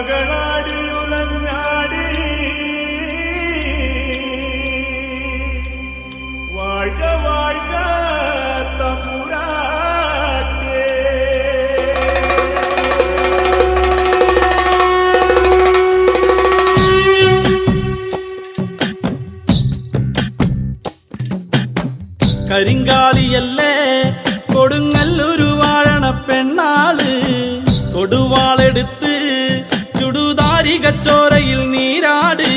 മകളാടി ഉലഞ്ഞാടി വാഴ്ക വാഴ്ക തമ്പുരാട്ടേ കരിങ്കാലിയല്ലേ കൊടുങ്ങല്ലൊരു വാഴണ പെണ്ണാൾ കൊടുവാളെടുത്ത് ചുടുതാരികച്ചോരയിൽ നീരാട്.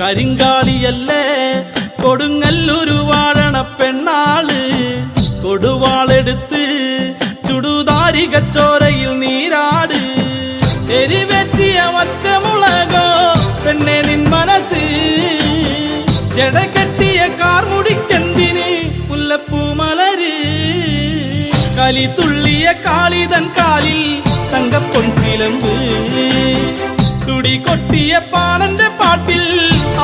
കരിങ്കാളിയല്ലേ കൊടുങ്ങല്ലൊരു വാഴണ പെണ്ണാൾ. കൊടുവാളെടുത്ത് ചുടുതാരികച്ചോരയിൽ നീരാട്. എരിവെറ്റിയ ഒറ്റമുളകോ പെണ്ണെ നിൻ മനസ്സ്. ജട കെട്ടിയ കാർമുടിക്കെന്തിന് മുല്ലപ്പൂ മലര്. കലി തുള്ളിയ കാളിതൻ കാലിൽ തങ്കപ്പൊൻചിലമ്പ് തുടി കൊട്ടിയ പാണന്റെ പാട്ടിൽ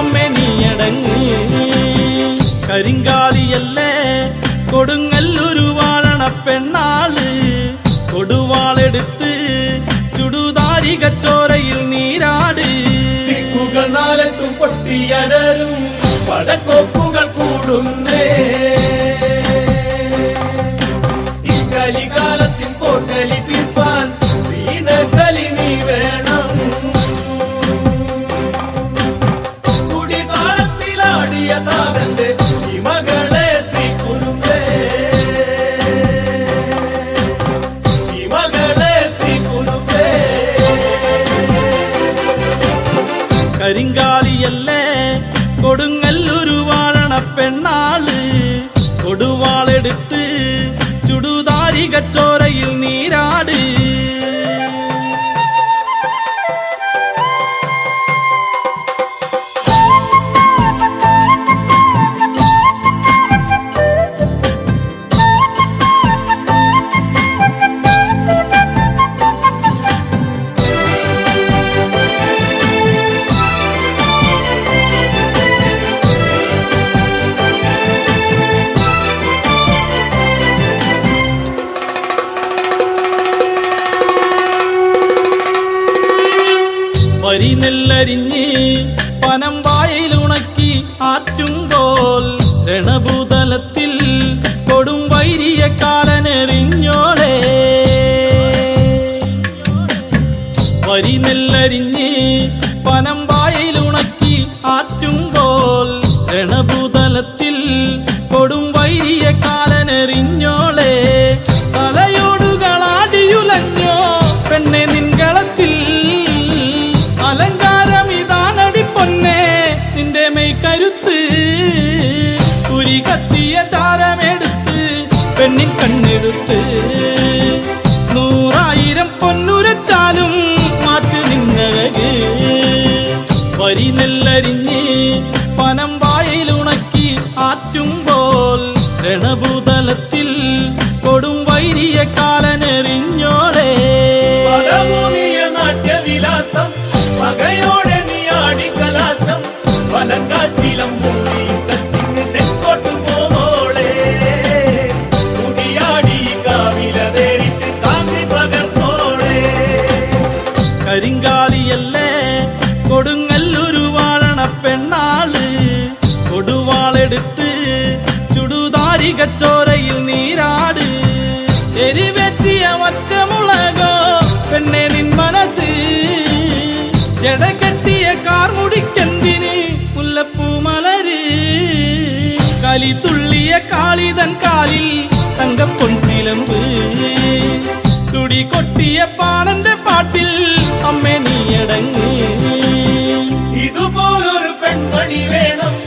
അമ്മേ നീയടങ്ങ് കരിങ്കാലിയല്ലേ കൊടുങ്ങല്ലൊരു വാഴണ പെണ്ണാൾ. കൊടുവാളെടുത്ത് ചുടുതാരികച്ചോരയിൽ നീരാട്. ദിക്കുകൾ നാലട്ടും പൊട്ടിയടരും പടക്കോപ്പുകൾ കൂടുന്നേ. കരിങ്കാലിയല്ലേ കൊടുങ്ങല്ലൊരു വാഴണ പെണ്ണാൾ. കൊടുവാളെടുത്ത് ചുടുതാരികച്ചോരയിൽ വരി നെല്ലരിഞ്ഞ് പനം വായിലുണക്കി ആറ്റുംകോൽ രണഭൂതലത്തിൽ കൊടും വൈരിയ കാലനെറിഞ്ഞോളെ. വരി നെല്ലരിഞ്ഞ് പനം വായിലുണക്കി ആറ്റുംകോൽ രണഭൂതലത്തിൽ കൊടും വൈരിയ കാലനെറിഞ്ഞോളെ മെയ് കരുത്ത്. കുരി കത്തിയ ചാരമെടുത്ത് പെണ്ണിൻ കണ്ണെടുത്ത്. നൂറായിരം പൊന്നുരച്ചാലും മാറ്റു നിന്നഴക്. വരി നെല്ലരിഞ്ഞ് പനം വായിലുണക്കി ആറ്റുമ്പോൾ രണഭൂതലത്തിൽ കൊടും വൈരിയ കാലനെറിഞ്ഞോളെ നാട്യവിലാസം மச்சோரையில் நீராடு. எரிவெற்றிய ஒற்ற முழகோ பெண்ணே நின் மனசு. ஜட கட்டிய கார் முடிக்கந்தினி முல்லப்பூ மலரு. களி துள்ளிய காளிதன் காலில் தங்க பொன் சிலம்பு. துடி கொட்டிய பாடந்த பாட்டில் அம்மே நீ அடங்கு. இது போல் ஒரு பெண்மணி வேணும்.